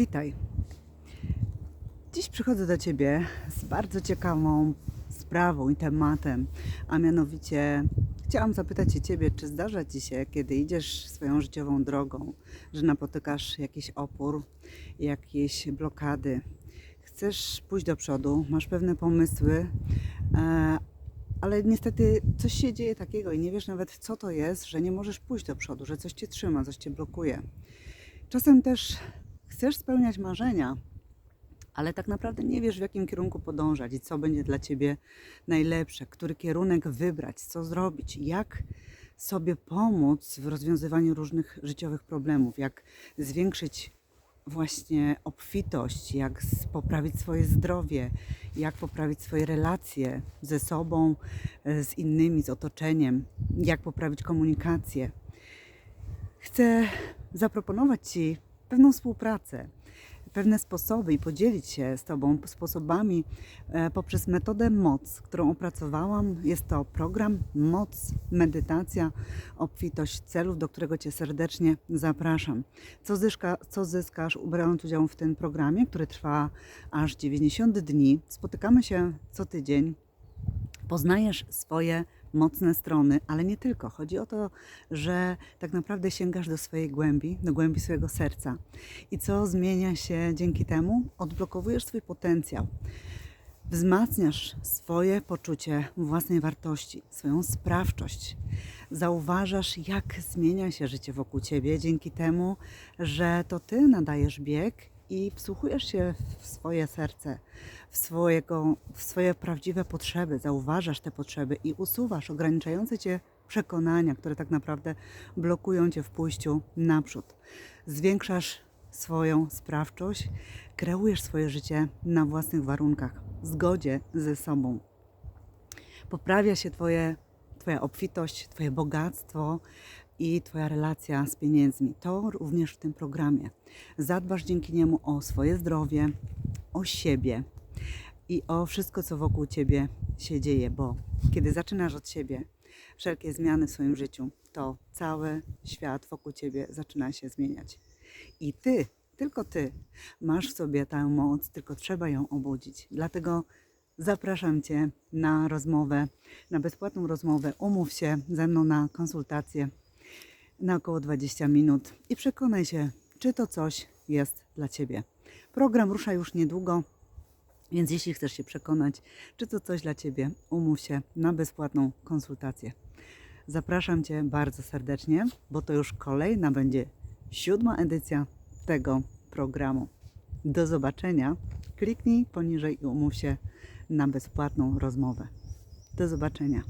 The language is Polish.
Witaj. Dziś przychodzę do Ciebie z bardzo ciekawą sprawą i tematem, a mianowicie chciałam zapytać się Ciebie, czy zdarza Ci się, kiedy idziesz swoją życiową drogą, że napotykasz jakiś opór, jakieś blokady, chcesz pójść do przodu, masz pewne pomysły, e, ale niestety coś się dzieje takiego i nie wiesz nawet, co to jest, że nie możesz pójść do przodu, że coś Cię trzyma, coś Cię blokuje. Czasem też chcesz spełniać marzenia, ale tak naprawdę nie wiesz, w jakim kierunku podążać i co będzie dla ciebie najlepsze, który kierunek wybrać, co zrobić, jak sobie pomóc w rozwiązywaniu różnych życiowych problemów, jak zwiększyć właśnie obfitość, jak poprawić swoje zdrowie, jak poprawić swoje relacje ze sobą, e, z innymi, z otoczeniem, jak poprawić komunikację. Chcę zaproponować Ci pewną współpracę, pewne sposoby i podzielić się z Tobą sposobami e, poprzez metodę MOC, którą opracowałam. Jest to program MOC, medytacja, obfitość celów, do którego Cię serdecznie zapraszam. Co, zyska, co zyskasz brając udział w tym programie, który trwa aż 90 dni? Spotykamy się co tydzień poznajesz swoje mocne strony, ale nie tylko. Chodzi o to, że tak naprawdę sięgasz do swojej głębi, do głębi swojego serca. I co zmienia się dzięki temu? Odblokowujesz swój potencjał. Wzmacniasz swoje poczucie własnej wartości, swoją sprawczość. Zauważasz, jak zmienia się życie wokół ciebie dzięki temu, że to ty nadajesz bieg i wsłuchujesz się w swoje serce, w, swojego, w swoje prawdziwe potrzeby, zauważasz te potrzeby i usuwasz ograniczające cię przekonania, które tak naprawdę blokują cię w pójściu naprzód. Zwiększasz swoją sprawczość, kreujesz swoje życie na własnych warunkach, w zgodzie ze sobą. Poprawia się twoje, Twoja obfitość, Twoje bogactwo i Twoja relacja z pieniędzmi. To również w tym programie. Zadbasz dzięki niemu o swoje zdrowie, o siebie i o wszystko, co wokół Ciebie się dzieje, bo kiedy zaczynasz od siebie wszelkie zmiany w swoim życiu, to cały świat wokół Ciebie zaczyna się zmieniać. I Ty, tylko Ty, masz w sobie tę moc, tylko trzeba ją obudzić. Dlatego zapraszam Cię na rozmowę, na bezpłatną rozmowę. Umów się ze mną na konsultację na około 20 minut i przekonaj się, czy to coś jest dla Ciebie. Program rusza już niedługo, więc jeśli chcesz się przekonać, czy to coś dla Ciebie, umów się na bezpłatną konsultację. Zapraszam Cię bardzo serdecznie, bo to już kolejna będzie siódma edycja tego programu. Do zobaczenia. Kliknij poniżej i umów się na bezpłatną rozmowę. Do zobaczenia.